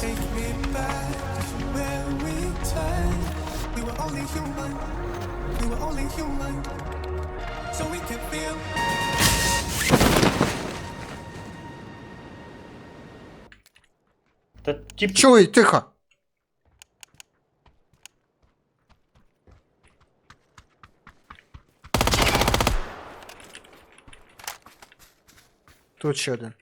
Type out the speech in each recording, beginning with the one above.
Take me back to where we turned. We were only human. We were only human. So we can feel. Та тип, Чуй, тихо. Тут ще один.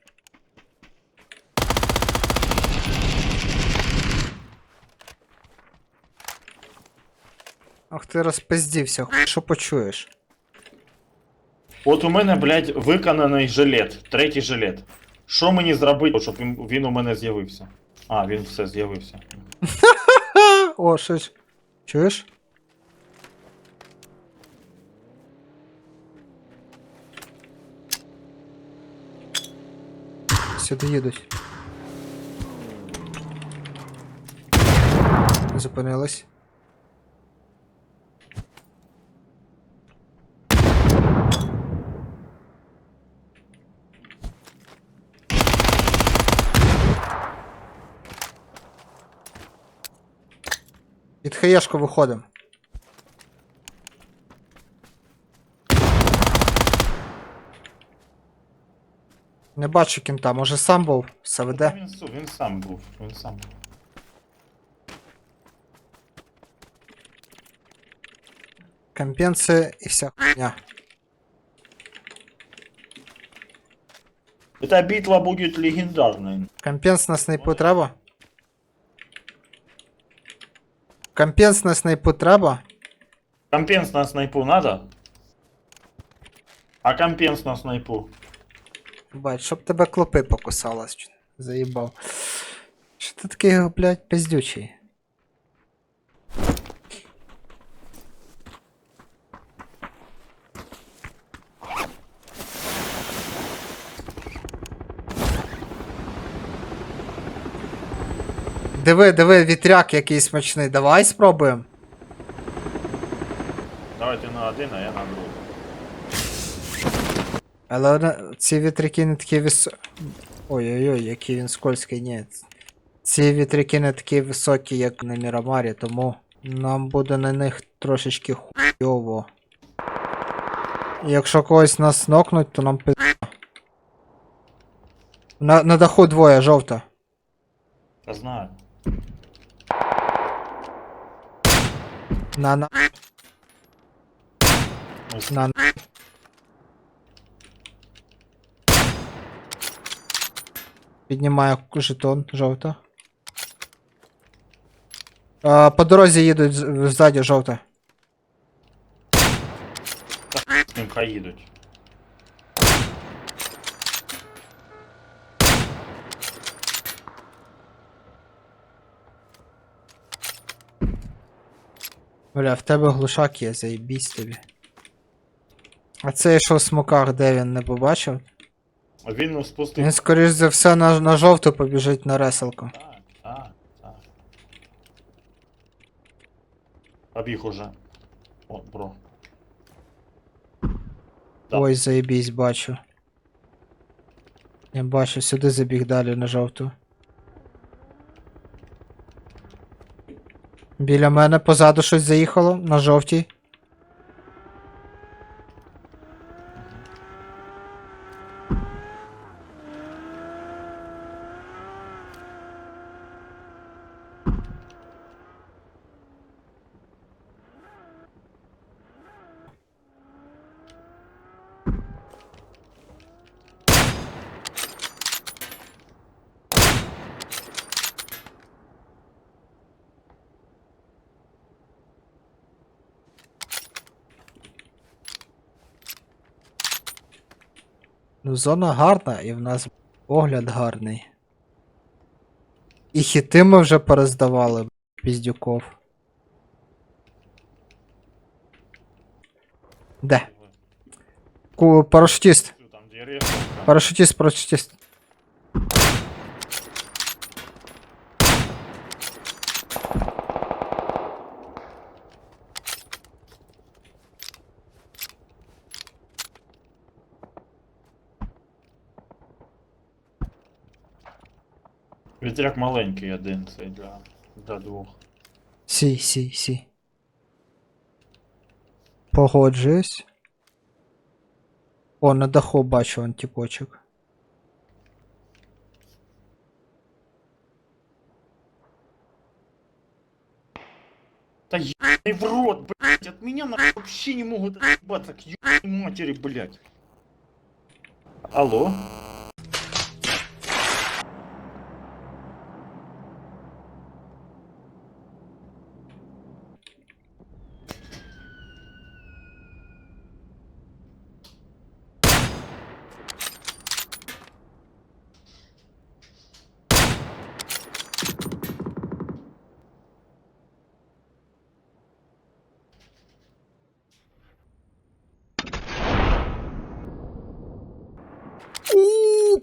Ти розпиздівся, що почуєш? от у мене, блядь, виконаний жилет, третій жилет. Що мені зробити, щоб він, він у мене з'явився? А, він все з'явився. О, щось. Чуєш? Сюди їдуть. Зупинились. Під хаєшку виходимо. Не бачу кінта, може сам був? СВД? Та Він, су- він сам був, він сам був. Компенси і вся хуйня. Эта битва будет легендарной. Компенс на снайпу треба? Компенс на снайпу треба? Компенс на снайпу надо? А компенс на снайпу? Бать, щоб тебе клопи покусалась. Заїбав. Що ти такий, блядь, пиздючий? Диви, диви, вітряк який смачний. Давай спробуємо. Давайте на один, а я на другий. Але вона- ці вітряки не такі вис... Ой-ой-ой, який він скользкий, ні. Ці вітряки не такі високі, як на Мірамарі, тому нам буде на них трошечки хуйово. Якщо когось нас нокнуть, то нам пи... На, на даху двоє, жовта. Я знаю. На на Ось на. Піднімаю жетон, жовта. А, по дорозі їдуть з- ззаді жовта. з ним хай їдуть. Бля, в тебе глушак є, заєбісь тобі. А цей що в смоках, де він не побачив? Він спустив. Він скоріш за все на, на жовту побіжить на реселку. Так, так, так. Побіг уже. О, бро. Так. Ой, заєбісь, бачу. Я бачу, сюди забіг далі на жовту. Біля мене позаду щось заїхало на жовтій. Ну, зона гарна, і в нас огляд гарний. І хіти ми вже пороздавали, піздюков. Де? Ку парашутіст. Парашутіст, парашутіст. Вітряк маленький один, цей для, для двох. Сі, сі, сі. Погоджуюсь. О, на даху бачу антипочок. Да ебаный в рот, блядь, от меня нахуй вообще не могут отъебаться к ебаной матери, блядь. Алло?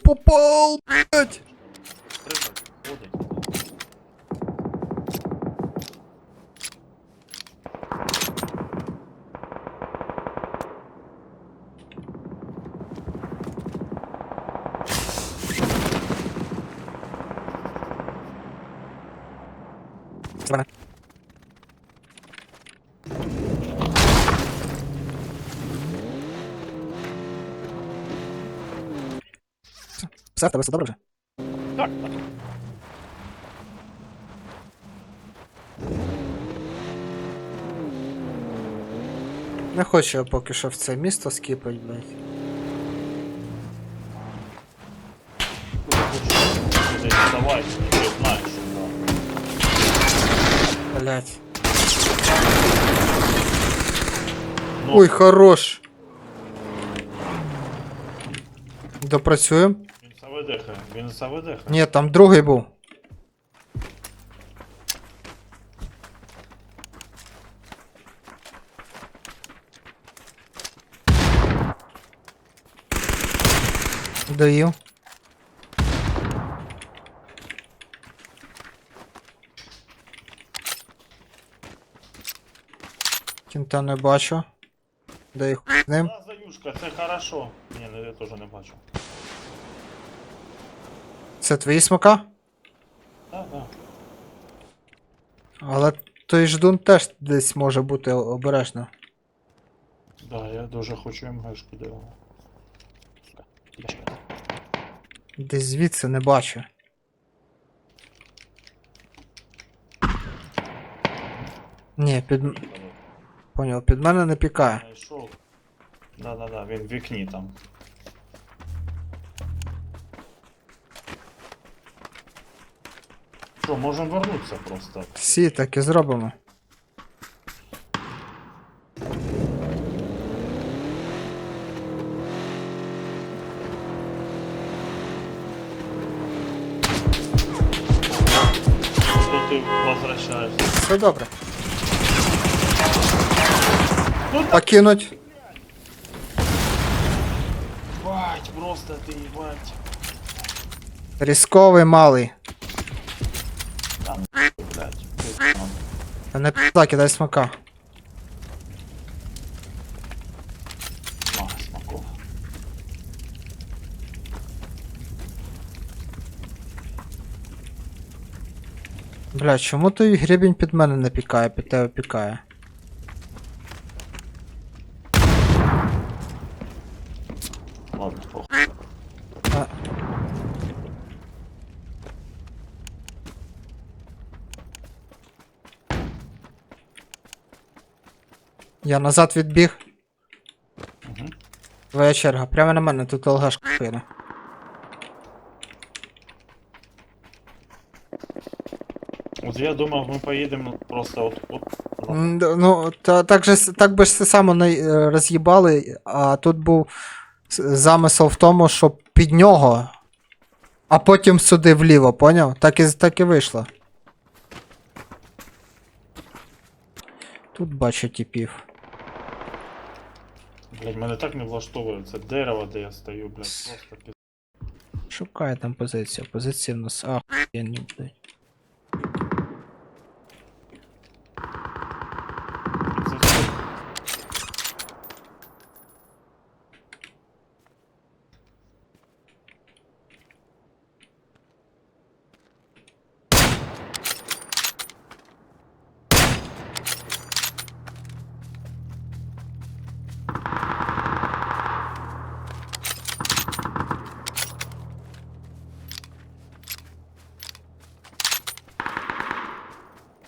попал, блядь! Прыгай, Все, в тебе все добре вже? Так, так. Не хочу я поки що в це місто скіпать, блядь. Знаєш, що. Ну, Ой, хорош. Допрацюємо? Він заведеха, він заведеха. Ні, там другий був. Доїв. Кінта не бачу. Де їх з ним? Заюшка, це хорошо. Ні, я теж не бачу. Це твої смока? Так, так. Але той ждун теж десь може бути обережно. Да, я дуже хочу МГшку вона. Десь звідси не бачу. Ні, під. Поняв, під мене не пікає. Знайшов. Да-да-да, він в вікні там. Що, можемо вернутися просто. Всі так і зробимо. Тут ти возвращаєшся. Все добре. Ну Покинуть. бать, просто ти, бать. Різковий малий. Блядь. Та не пизда, кидай смока. Нема смаков. Бля, чому той гребінь під мене не пікає, під тебе пікає? Я назад відбіг. Угу. Твоя черга. Прямо на мене, тут ЛГшка кине. От я думав, ми поїдемо просто от. от М, д- Ну, та, так, же, с- так би ж це само не е, роз'їбали, а тут був с- замисел в тому, щоб під нього, а потім сюди вліво, поняв? Так і, так і вийшло. Тут бачу типів. Блядь, мене так не влаштовує. Це дерево, де я стою, блядь. Просто піз... Шукає там позицію. Позиція в нас ахуєнні, блядь. Це все.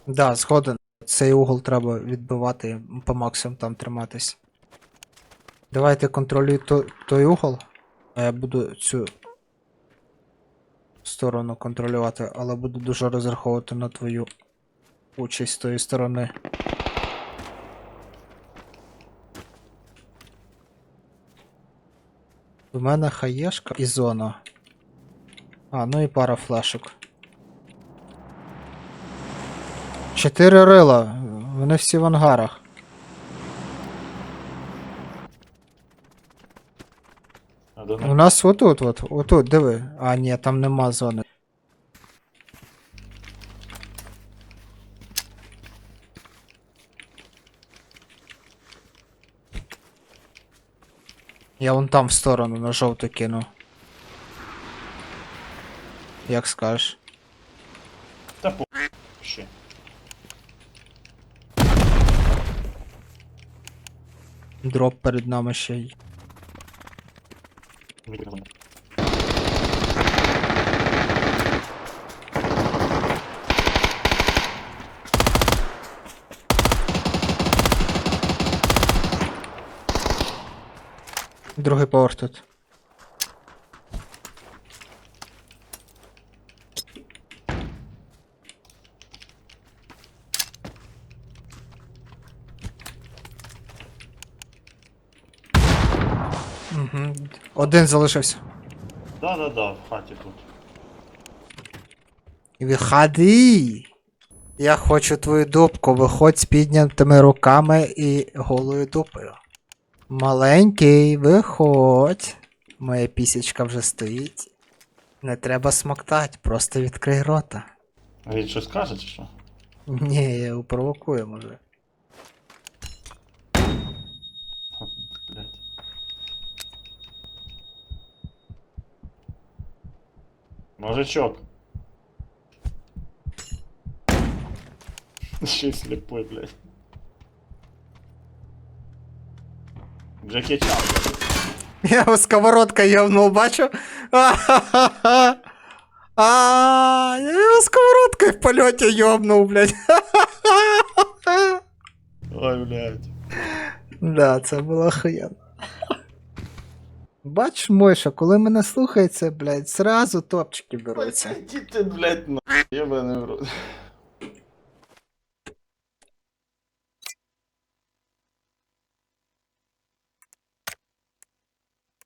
Да, згоден. Цей угол треба відбивати, по максимуму там триматись. Давайте контролюй той, той угол. А я буду цю сторону контролювати, але буду дуже розраховувати на твою участь з тої сторони. У мене хаєшка і зона. А, ну і пара флешок. Чотири рила. Вони всі в ангарах. У нас отут, от, отут, диви. А, ні, там нема зони. Я вон там в сторону на жовту кину. Як скажеш. Та по... Ще. Дроп перед нами ще й. Другий поверх тут. Угу. Один залишився. Да-да-да, в хаті тут. Виходи! Я хочу твою дупку, виходь з піднятими руками і голою дупою. Маленький, виходь. Моя пісічка вже стоїть. Не треба смоктать, просто відкрий рота. А Він щось каже чи що? Ні, я його провокую, може. Мужичок. Ще й слепой, блядь. Джекі Чан, блядь. Я його сковородка йовнув, бачу. А-ха-ха-ха. А, я його сковородкою в польоті йобнув, блядь. Ой, блядь. Да, це було охуєнно. Бач, Мойша, коли мене слухається, блядь, зразу топчики беруться. Діти, блядь, на. В рот.